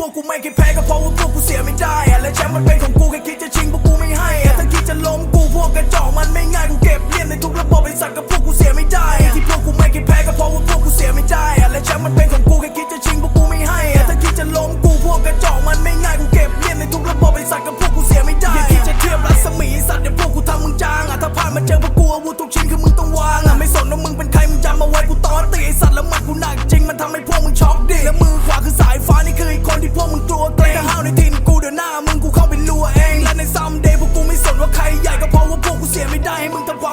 พวกกูไม่เคยแพ้ก็เพราะว่าพวกกูเสียไม่ได้อะและแชมป์มันเป็นของกูแค่คิดจะชิงพวกกูไม่ให้อะถ้าคิดจะล้มกูพวกกระจอกมันไม่ง่ายกูเก็บเลียนในทุกระบบไอ้สัตว์กับพวกกูเสียไม่ได้อะที่พวกกูไม่เคยแพ้ก็เพราะว่าพวกกูเสียไม่ได้อะและแชมป์มันเป็นของกูแค่คิดจะชิงพวกกูไม่ให้อะถ้าคิดจะล้มกูพวกกระจอกมันไม่ง่ายกูเก็บเลียนในทุกระบบไอ้สัตว์กับพวกกูเสียไม่ได้อย่าคิดจะเทียบรัศมีสัตว์เดี๋ยวพวกกูทำมึงจางอะถ้าผ่านมาเจอพวกกูอาวุธทุกชิ้นคือ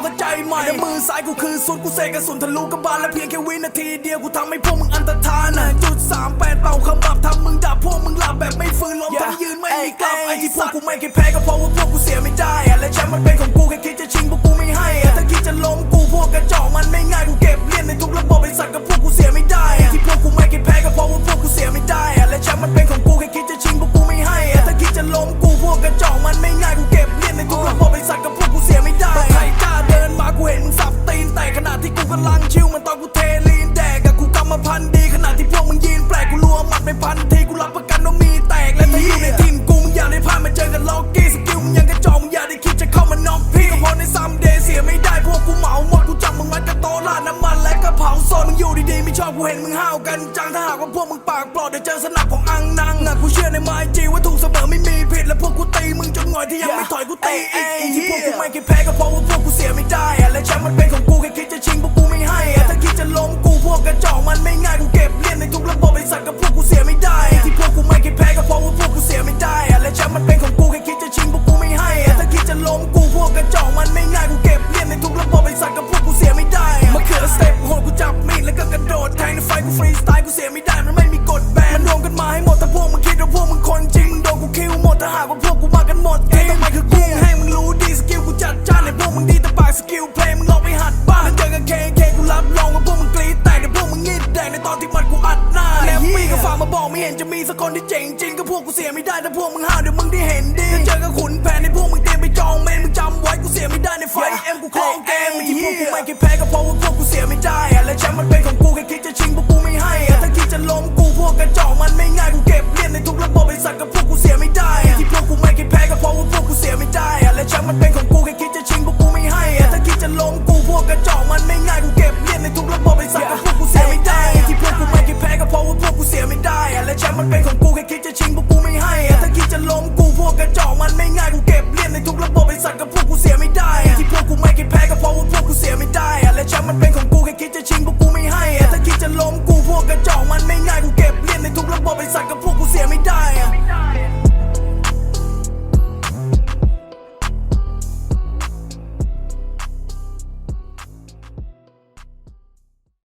เข้าใจใหม่แล้วมือซ้ายกูคือสุดกูเสกกระสุนทะลุกระบาลและเพียงแค่วินาทีเดียวกูทำให้พวกมึงอันตรธานนะจุดสามแปดเป่าขมับทำมึงดับพวกมึงหลับแบบไม่ฟื้นล้มทั้งยืนไม่มีกลับไอ้ที่พวกกูไม่เคยแพ้ก็เพราะว่าพวกกูเสียไม่ได้อะและแชมป์มันเป็นของกูแค่คิดจะชิงพวก ขณะที่กูกำลังชิวมันตอนกูเทลีนแดกกับกูกำมาพันดีขณะที่พวกมึงยืนแปลกกูรัวหมัดไปพันทีกูรับประกันว่ามีแตกและถ้าอยู่ในทีมกูมึงอย่าได้พลาดมาเจอกันล็อกกี้สกิลมึงยังกระจอกมึงอย่าได้คิดจะเข้ามาน็อกพี่ก็พราะในซัมเดย์เสียไม่ได้พวกกูเหมาหมดกูจับมึงมัดกระโตลาดน้ำมันและกระเผาโซนมึงอยู่ดีๆไม่ชอบกูเห็นมึงห้าวกันจังถ้าหากว่าพวกมึงปากปลอดเดี๋ยวเจอสนับของอังนังนะกูเชื่อในไม้จีว่าถูกเสมอไม่มีผิดและพวกกูตีมึงจนหงอยที่ยังไม่ถอยกูตีเองที่พวกกูไม่เคยแพ้ก็เพราะว่าพวกกูเสียไม่ได้และแชมป์มันเป็นของ สัตว์กับพวกกูเสียไม่ได้อะที่พวกกูไม่เคยแพ้ก็เพราะว่าพวกกูเสียไม่ได้อะและแชมป์มันเป็นของกูแค่คิดจะชิงพวกกูไม่ให้อะถ้าคิดจะล้มกูพวกกระจอกมันไม่ง่ายกูเก็บเลียนในทุกระบบไอ้สัตว์กับพวกกูเสียไม่ได้อะมาเขือสเต็ปโหดกูจับมีดแล้วก็กระโดดแทงในไฟกูฟรีสไตล์กูเสียไม่ได้มันไม่มีกฎแบนมันรวมกันมาให้หมดถ้าพวกมึงคิดว่าพวกมึงคนจริงมึงโดนกูคิวหมดถ้าหากว่าพวกกูมากันหมดทีมต่อไปคือกูให้มึงรู้ดีสกิลกูจัดจ้านในพวกมึงดีแต่ปากสกิลเพลงมึงลองไปหัด จะมีสักคนที่เจ๋งจริงก็พวกกูเสียไม่ได้ถ้าพวกมึงห้าวเดี๋ยวมึงได้เห็นดีจะเจอกับขุนแผนในพวกมึงเตรียมไปจองเมนมึงจำไว้กูเสียไม่ได้ในไฟเอ็มกูคลองเกมที่พวกกูไม่เคยแพ้ก็เพราะว่าพวกกูเสียไม่ได้และแชมป์มันเป็นของกูแค่คิดจะชิงพวกกูไม่ให้ถ้าคิดจะล้มกูพวกกระจอกมันไม่ง่ายกูเก็บเลียนในทุกระบบไอ้สัตว์กับพวกกูเสียไม่ได้ที่พวกกูไม่เคยแพ้ก็เพราะว่าพวกกูเสียไม่ได้และแชมป์มันเป็นของกูแค่